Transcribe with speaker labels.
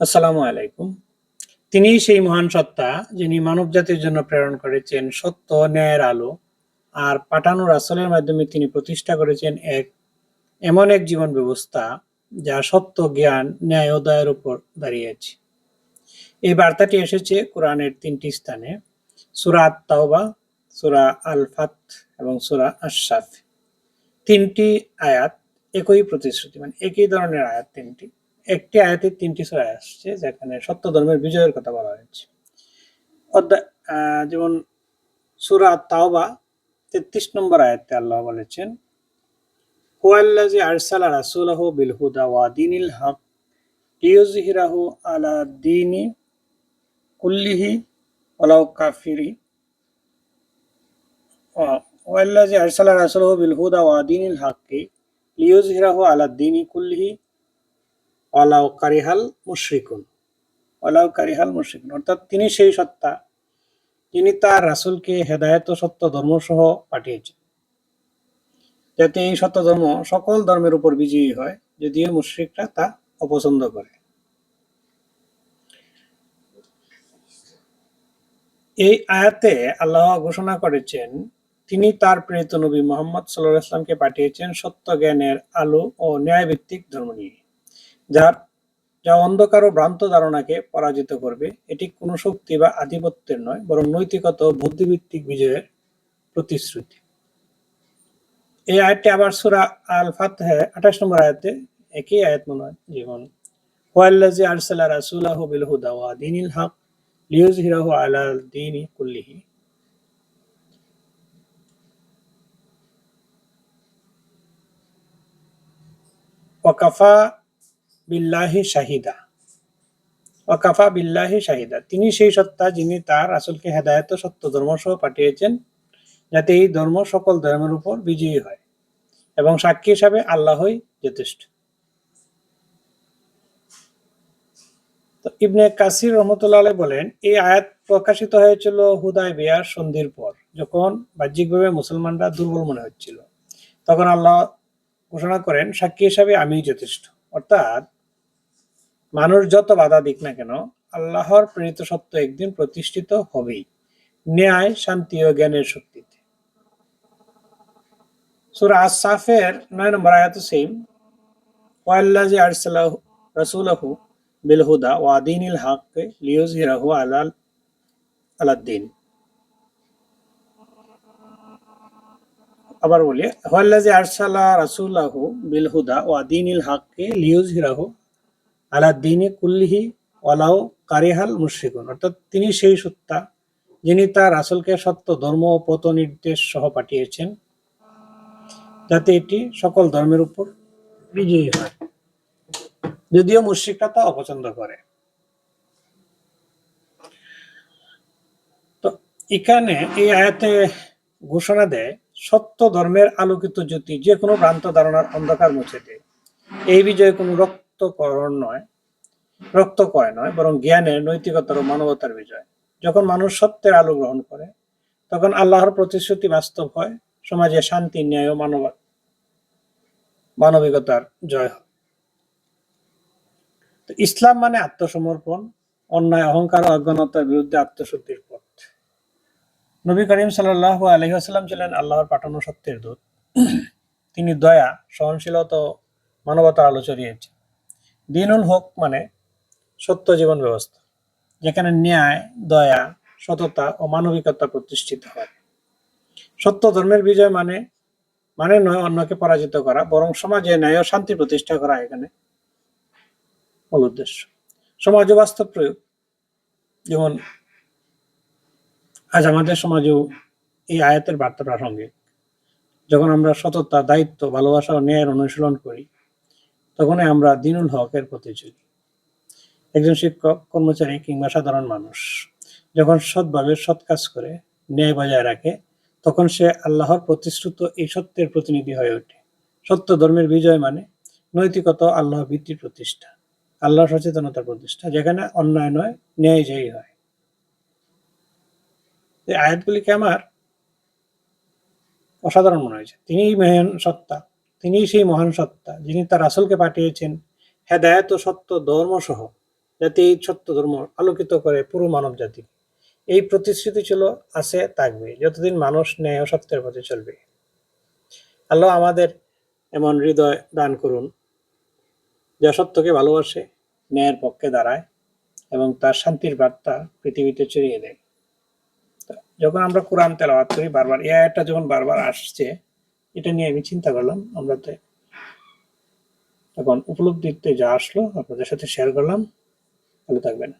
Speaker 1: আসসালামু আলাইকুম। তিনি সেই মহান সত্তা যিনি মানব জাতির জন্য প্রেরণ করেছেন সত্য, ন্যায়ের আলো আর পাঠানো রাসলের মাধ্যমে তিনি প্রতিষ্ঠা করেছেন এক, এমন এক জীবন ব্যবস্থা যা সত্য, জ্ঞান, ন্যায় ও দয়ের উপর দাঁড়িয়েছে এই বার্তাটি এসেছে কোরআনের তিনটি স্থানে, সুরা আত তাওবা সুরা আল ফাত এবং সুরা আশাফ তিনটি আয়াত একই প্রতিশ্রুতি মানে একই ধরনের আয়াত তিনটি। একটি আয়াতে তিনটি সুরা আসছে, যেখানে সত্য ধর্মের বিজয়ের কথা বলা হয়েছে। যেমন সুরা তাওবা, তেত্রিশ নম্বর আয়াতে আল্লাহ বলেছেন হুয়াল্লাজি আরসালা রাসূলাহু বিল হুদা ওয়া দীনিল হক লিইয়ুযহিরাহু আলা দীনি কুল্লিহি ওয়ালাউ কাফিরি। হুয়াল্লাজি আরসালা রাসূলাহু বিল হুদা ওয়া দীনিল হক লিইয়ুযহিরাহু আলা দীনি কুল্লিহি ওয়ালাউ কারিহাল মুশরিকুন। ওয়ালাউ কারিহাল মুশরিকুন। অর্থাৎ তিনি সেই সত্তা যিনি তার রাসূলকে হেদায়েত সত্য ধর্ম সহ পাঠিয়েছেন। যাতে এই সত্য ধর্ম সকল ধর্মের উপর বিজয়ী হয়, যদিও মুশরিকরা তা অপছন্দ করে। এই আয়াতে আল্লাহ ঘোষণা করেছেন, তিনি তার প্রেরিত নবী মোহাম্মদ সাল্লাহ ইসলামকে পাঠিয়েছেন সত্য জ্ঞানের আলো ও ন্যায়ভিত্তিক ধর্ম নিয়ে। যার, যা অন্ধকার ও ভ্রান্ত ধারণাকে পরাজিত করবে। এটি কোনো শক্তি বা আধিপত্যের নয়, বরং নৈতিকতা ও বুদ্ধিভিত্তিক বিজয়ের প্রতিশ্রুতি। এই আয়াতটি আবার সুরা আল ফাতহে আঠাশ নম্বর আয়াতে একই আয়াত মনে হয় যেমন ওয়াল্লাজি আরসালা রাসূলাহু বিল হুদা ওয়া দীনিল হক লিইয়ুযহিরাহু আলা দীনি কুল্লিহি। ওয়াকাফা বিল্লাহি শাহিদা। ওয়াকাফা বিল্লাহি শাহিদা। তিনি সেই সত্তা যিনি তার রাসূলকে হেদায়েত সত্য ধর্ম সহ পাঠিয়েছেন, যাতে এই ধর্ম সকল ধর্মের উপর বিজয়ী হয় এবং সাক্ষী হিসাবে আল্লাহই যথেষ্ট। ইবনে কাসির রহমতুল্লাহ বলেন, এই আয়াত প্রকাশিত হয়েছিল হুদায় বিয়ার সন্ধির পর, যখন বাহ্যিকভাবে মুসলমানরা দুর্বল মনে হচ্ছিল। তখন আল্লাহ ঘোষণা করেন, সাক্ষী হিসাবে আমি যথেষ্ট। অর্থাৎ মানুষ যত বাধা দিক না কেন, আল্লাহর প্রেরিত সত্য একদিন প্রতিষ্ঠিত হবেই। ন্যায়, শান্তি ও জ্ঞানের শক্তিতে। সূরা আস-সাফের 9 নম্বর আয়াত সেম ওয়াল্লাজি আরসালাহু রাসূলাহু বিল হুদা ওয়া দীনিল হক লিইয়ুযহিরাহু আলাল আলাদ্দিন আবার বলি ওয়াল্লাজি আরসালা রাসূলাহু বিল হুদা ওয়া দীনিল হক লিইয়ুযহিরাহু আলাদ্দিনি কুল্লিহি ওয়ালাউ কারিহাল মুশরিকুন। অর্থাৎ তিনি সেই সত্তা যিনি তার রাসূলকে সত্য ধর্ম ও পথ নির্দেশ সহ পাঠিয়েছেন, যাতে এটি সকল ধর্মের উপর বিজয়ী হয়। যদিও মুশ্রিকরা তা অপছন্দ করে। তো এখানে এই আয়াতে ঘোষণা দেয়, সত্য ধর্মের আলোকিত জ্যোতি যে কোনো ভ্রান্ত ধারণার অন্ধকার মুছে দেয়। এই বিজয় কোনো রক্তকরণ নয়, রক্তকয় নয়, বরং জ্ঞানের, নৈতিকতার ও মানবতার বিজয়। যখন মানুষ সত্যের আলো গ্রহণ করে, তখন আল্লাহর প্রতিশ্রুতি বাস্তব হয়, সমাজে শান্তি, ন্যায় ও মানব, মানবিকতার জয় হয়। তো ইসলাম মানে আত্মসমর্পণ, অন্যায়, অহংকার ও অজ্ঞানতার বিরুদ্ধে আত্মশুদ্ধির পথ। নবী করিম সাল্লাহ আলহিহাস্লাম ছিলেন আল্লাহর পাঠানো সত্যের দূত। তিনি দয়া, সহনশীলতা মানবতার আলো ছড়িয়েছেন দিনুল হক মানে সত্য জীবন ব্যবস্থা, যেখানে ন্যায়, দয়া, সততা ও মানবিকতা প্রতিষ্ঠিত হয়। সত্য ধর্মের বিজয় মানে মানে নয় অন্যকে পরাজিত করা, বরং সমাজে ন্যায় ও শান্তি প্রতিষ্ঠা করা এখানে মূল উদ্দেশ্য। সমাজ বাস্তব প্রয়োগ। যেমন, আজ আমাদের সমাজেও এই আয়াতের বার্তা প্রাসঙ্গিক। যখন আমরা সততা, দায়িত্ব, ভালোবাসা ও ন্যায়ের অনুশীলন করি তখনই আমরা দিনুল হকের প্রতি চলি একজন শিক্ষক, কর্মচারী কিংবা সাধারণ মানুষ যখন সৎভাবে সৎ কাজ করে, ন্যায় বজায় রাখে, তখন সে আল্লাহর প্রতিশ্রুত এই সত্যের প্রতিনিধি হয়ে ওঠে। সত্য ধর্মের বিজয় মানে নৈতিকতা আল্লাহ ভিত্তির প্রতিষ্ঠা। আল্লাহ সচেতনতার প্রতিষ্ঠা, যেখানে অন্যায় নয়, ন্যায় জয়ী হয়। এই আয়াতগুলিকে আমার অসাধারণ মনে হয়েছে। তিনিই মহান সত্তা। তিনিই সেই মহান সত্তা, যিনি তার রাসূলকে পাঠিয়েছেন হেদায়েত সত্য ধর্ম সহ যাতে এই সত্য ধর্ম আলোকিত করে পুরো মানব জাতি। এই প্রতিশ্রুতি ছিল আছে থাকবে, যতদিন মানুষ ন্যায় সত্যের পথে চলবে। আল্লাহ আমাদের এমন হৃদয় দান করুন, যা সত্যকে ভালোবাসে, ন্যায়ের পক্ষে দাঁড়ায় এবং তার শান্তির বার্তা পৃথিবীতে ছড়িয়ে দেয়। যখন আমরা কোরআন তেলাওয়াত করি, বারবার, এই আয়াতটা যখন বারবার আসছে এটা নিয়ে আমি চিন্তা করলাম, আমরা তো এখন উপলব্ধিতে যা আসলো আপনাদের সাথে শেয়ার করলাম, ভালো থাকবেন।